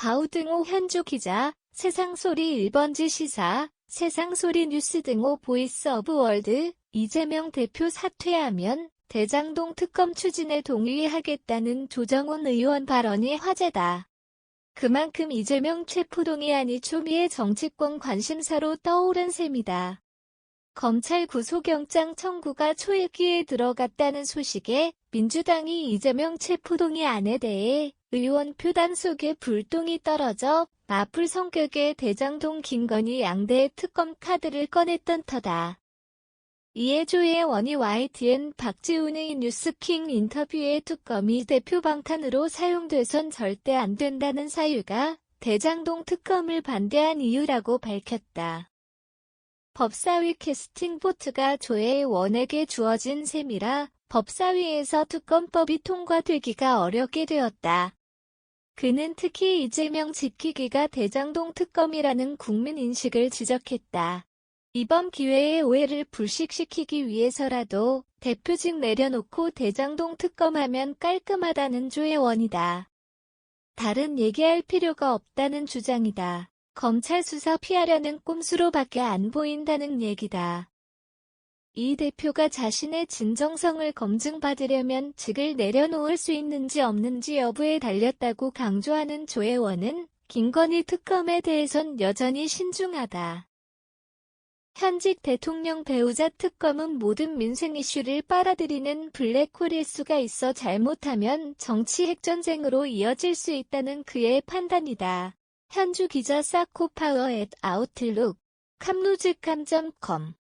바우등호 현주 기자, 세상소리 1번지 시사, 세상소리 뉴스 등호 보이스 오브 월드, 이재명 대표 사퇴하면 대장동 특검 추진에 동의하겠다는 조정훈 의원 발언이 화제다. 그만큼 이재명 체포동의안이 초미의 정치권 관심사로 떠오른 셈이다. 검찰 구속영장 청구가 초읽기에 들어갔다는 소식에 민주당이 이재명 체포동의 안에 대해 의원 표단 속에 불똥이 떨어져 마풀 성격의 대장동 김건희 양대의 특검 카드를 꺼냈던 터다. 이에 조의 원희 YTN 박지훈의 뉴스킹 인터뷰에 특검이 대표 방탄으로 사용돼선 절대 안 된다는 사유가 대장동 특검을 반대한 이유라고 밝혔다. 법사위 캐스팅 보트가 조의 원에게 주어진 셈이라 법사위에서 특검법이 통과되기가 어렵게 되었다. 그는 특히 이재명 지키기가 대장동 특검이라는 국민 인식을 지적했다. 이번 기회에 오해를 불식시키기 위해서라도 대표직 내려놓고 대장동 특검하면 깔끔하다는 조의 원이다. 다른 얘기할 필요가 없다는 주장이다. 검찰 수사 피하려는 꼼수로밖에 안 보인다는 얘기다. 이 대표가 자신의 진정성을 검증받으려면 직을 내려놓을 수 있는지 없는지 여부에 달렸다고 강조하는 조혜원은 김건희 특검에 대해선 여전히 신중하다. 현직 대통령 배우자 특검은 모든 민생 이슈를 빨아들이는 블랙홀일 수가 있어 잘못하면 정치 핵전쟁으로 이어질 수 있다는 그의 판단이다. 현주 기자 사코파워 앳 아웃룩 캄루즈캄.com